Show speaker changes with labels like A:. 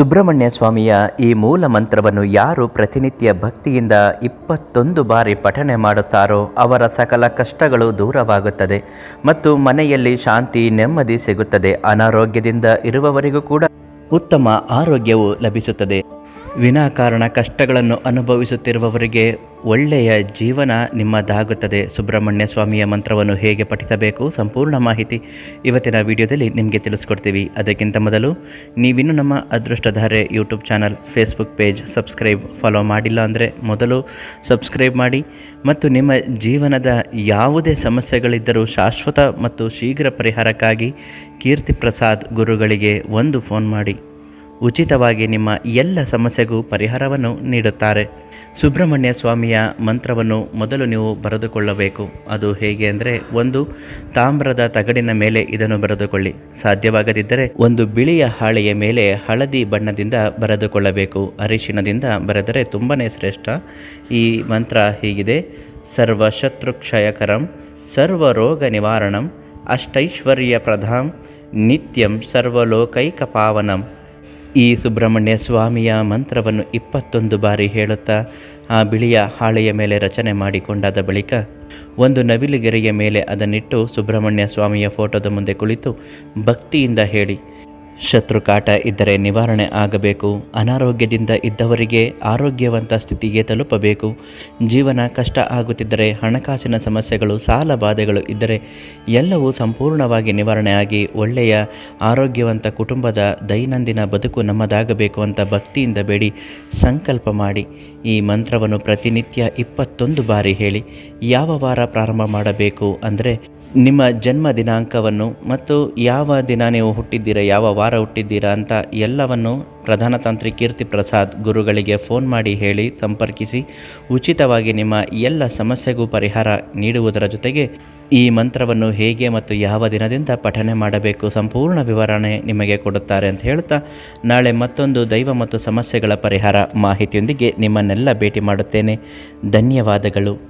A: ಸುಬ್ರಹ್ಮಣ್ಯ ಸ್ವಾಮಿಯ ಈ ಮೂಲ ಮಂತ್ರವನ್ನು ಯಾರು ಪ್ರತಿನಿತ್ಯ ಭಕ್ತಿಯಿಂದ ಇಪ್ಪತ್ತೊಂದು ಬಾರಿ ಪಠನೆ ಮಾಡುತ್ತಾರೋ ಅವರ ಸಕಲ ಕಷ್ಟಗಳು ದೂರವಾಗುತ್ತದೆ ಮತ್ತು ಮನೆಯಲ್ಲಿ ಶಾಂತಿ ನೆಮ್ಮದಿ ಸಿಗುತ್ತದೆ. ಅನಾರೋಗ್ಯದಿಂದ ಇರುವವರಿಗೂ ಕೂಡ ಉತ್ತಮ ಆರೋಗ್ಯವು ಲಭಿಸುತ್ತದೆ. ವಿನಾಕಾರಣ ಕಷ್ಟಗಳನ್ನು ಅನುಭವಿಸುತ್ತಿರುವವರಿಗೆ ಒಳ್ಳೆಯ ಜೀವನ ನಿಮ್ಮದಾಗುತ್ತದೆ. ಸುಬ್ರಹ್ಮಣ್ಯ ಸ್ವಾಮಿಯ ಮಂತ್ರವನ್ನು ಹೇಗೆ ಪಠಿಸಬೇಕು? ಸಂಪೂರ್ಣ ಮಾಹಿತಿ ಇವತ್ತಿನ ವಿಡಿಯೋದಲ್ಲಿ ನಿಮಗೆ ತಿಳಿಸ್ಕೊಡ್ತೀವಿ. ಅದಕ್ಕಿಂತ ಮೊದಲು ನೀವಿನ್ನೂ ನಮ್ಮ Adrushtadhare YouTube channel, Facebook page subscribe follow ಮಾಡಿಲ್ಲ ಅಂದರೆ ಮೊದಲು ಸಬ್ಸ್ಕ್ರೈಬ್ ಮಾಡಿ ಮತ್ತು ನಿಮ್ಮ ಜೀವನದ ಯಾವುದೇ ಸಮಸ್ಯೆಗಳಿದ್ದರೂ ಶಾಶ್ವತ ಮತ್ತು ಶೀಘ್ರ ಪರಿಹಾರಕ್ಕಾಗಿ ಕೀರ್ತಿ ಪ್ರಸಾದ್ ಗುರುಗಳಿಗೆ ಒಂದು ಫೋನ್ ಮಾಡಿ. ಉಚಿತವಾಗಿ ನಿಮ್ಮ ಎಲ್ಲ ಸಮಸ್ಯೆಗೂ ಪರಿಹಾರವನ್ನು ನೀಡುತ್ತಾರೆ. ಸುಬ್ರಹ್ಮಣ್ಯ ಸ್ವಾಮಿಯ ಮಂತ್ರವನ್ನು ಮೊದಲು ನೀವು ಬರೆದುಕೊಳ್ಳಬೇಕು. ಅದು ಹೇಗೆ ಅಂದರೆ, ಒಂದು ತಾಮ್ರದ ತಗಡಿನ ಮೇಲೆ ಇದನ್ನು ಬರೆದುಕೊಳ್ಳಿ. ಸಾಧ್ಯವಾಗದಿದ್ದರೆ ಒಂದು ಬಿಳಿಯ ಹಾಳೆಯ ಮೇಲೆ ಹಳದಿ ಬಣ್ಣದಿಂದ ಬರೆದುಕೊಳ್ಳಬೇಕು. ಅರಿಶಿಣದಿಂದ ಬರೆದರೆ ತುಂಬಾ ಶ್ರೇಷ್ಠ. ಈ ಮಂತ್ರ ಹೀಗಿದೆ. ಸರ್ವ ಶತ್ರುಕ್ಷಯಕರಂ ಸರ್ವ ರೋಗ ನಿವಾರಣಂ ಅಷ್ಟೈಶ್ವರ್ಯ ಪ್ರಧಾಂ ನಿತ್ಯಂ ಸರ್ವಲೋಕೈಕ ಪಾವನಂ ಈ ಸುಬ್ರಹ್ಮಣ್ಯ ಸ್ವಾಮಿಯ ಮಂತ್ರವನ್ನು ಇಪ್ಪತ್ತೊಂದು ಬಾರಿ ಹೇಳುತ್ತಾ ಆ ಬಿಳಿಯ ಹಾಳೆಯ ಮೇಲೆ ರಚನೆ ಮಾಡಿಕೊಂಡಾದ ಬಳಿಕ ಒಂದು ನವಿಲುಗೆರೆಯ ಮೇಲೆ ಅದನ್ನಿಟ್ಟು ಸುಬ್ರಹ್ಮಣ್ಯ ಸ್ವಾಮಿಯ ಫೋಟೋದ ಮುಂದೆ ಕುಳಿತು ಭಕ್ತಿಯಿಂದ ಹೇಳಿ ಶತ್ರುಕಾಟ ಇದ್ದರೆ ನಿವಾರಣೆ ಆಗಬೇಕು, ಅನಾರೋಗ್ಯದಿಂದ ಇದ್ದವರಿಗೆ ಆರೋಗ್ಯವಂತ ಸ್ಥಿತಿಗೆ ತಲುಪಬೇಕು. ಜೀವನ ಕಷ್ಟ ಆಗುತ್ತಿದ್ದರೆ ಹಣಕಾಸಿನ ಸಮಸ್ಯೆಗಳು, ಸಾಲ ಬಾಧೆಗಳು ಇದ್ದರೆ ಎಲ್ಲವೂ ಸಂಪೂರ್ಣವಾಗಿ ನಿವಾರಣೆಯಾಗಿ ಒಳ್ಳೆಯ, ಆರೋಗ್ಯವಂತ ಕುಟುಂಬದ ದೈನಂದಿನ ಬದುಕು ನಮ್ಮದಾಗಬೇಕು ಅಂತ ಭಕ್ತಿಯಿಂದ ಬೇಡಿ, ಸಂಕಲ್ಪ ಮಾಡಿ. ಈ ಮಂತ್ರವನ್ನು ಪ್ರತಿನಿತ್ಯ ಇಪ್ಪತ್ತೊಂದು ಬಾರಿ ಹೇಳಿ, ಯಾವ ವಾರ ಪ್ರಾರಂಭ ಮಾಡಬೇಕು ಅಂದರೆ ನಿಮ್ಮ ಜನ್ಮ ದಿನಾಂಕವನ್ನು ಮತ್ತು ಯಾವ ದಿನ ನೀವು ಹುಟ್ಟಿದ್ದೀರಾ, ಯಾವ ವಾರ ಹುಟ್ಟಿದ್ದೀರಾ ಅಂತ ಎಲ್ಲವನ್ನು ಪ್ರಧಾನ ತಂತ್ರಿ ಕೀರ್ತಿ ಪ್ರಸಾದ್ ಗುರುಗಳಿಗೆ ಫೋನ್ ಮಾಡಿ ಹೇಳಿ ಸಂಪರ್ಕಿಸಿ, ಉಚಿತವಾಗಿ ನಿಮ್ಮ ಎಲ್ಲ ಸಮಸ್ಯೆಗೂ ಪರಿಹಾರ ನೀಡುವುದರ ಜೊತೆಗೆ ಈ ಮಂತ್ರವನ್ನು ಹೇಗೆ ಮತ್ತು ಯಾವ ದಿನದಿಂದ ಪಠನೆ ಮಾಡಬೇಕು ಸಂಪೂರ್ಣ ವಿವರಣೆ ನಿಮಗೆ ಕೊಡುತ್ತಾರೆ ಅಂತ ಹೇಳ್ತಾ ನಾಳೆ ಮತ್ತೊಂದು ದೈವ ಮತ್ತು ಸಮಸ್ಯೆಗಳ ಪರಿಹಾರ ಮಾಹಿತಿಯೊಂದಿಗೆ ನಿಮ್ಮನ್ನೆಲ್ಲ ಭೇಟಿ ಮಾಡುತ್ತೇನೆ. ಧನ್ಯವಾದಗಳು.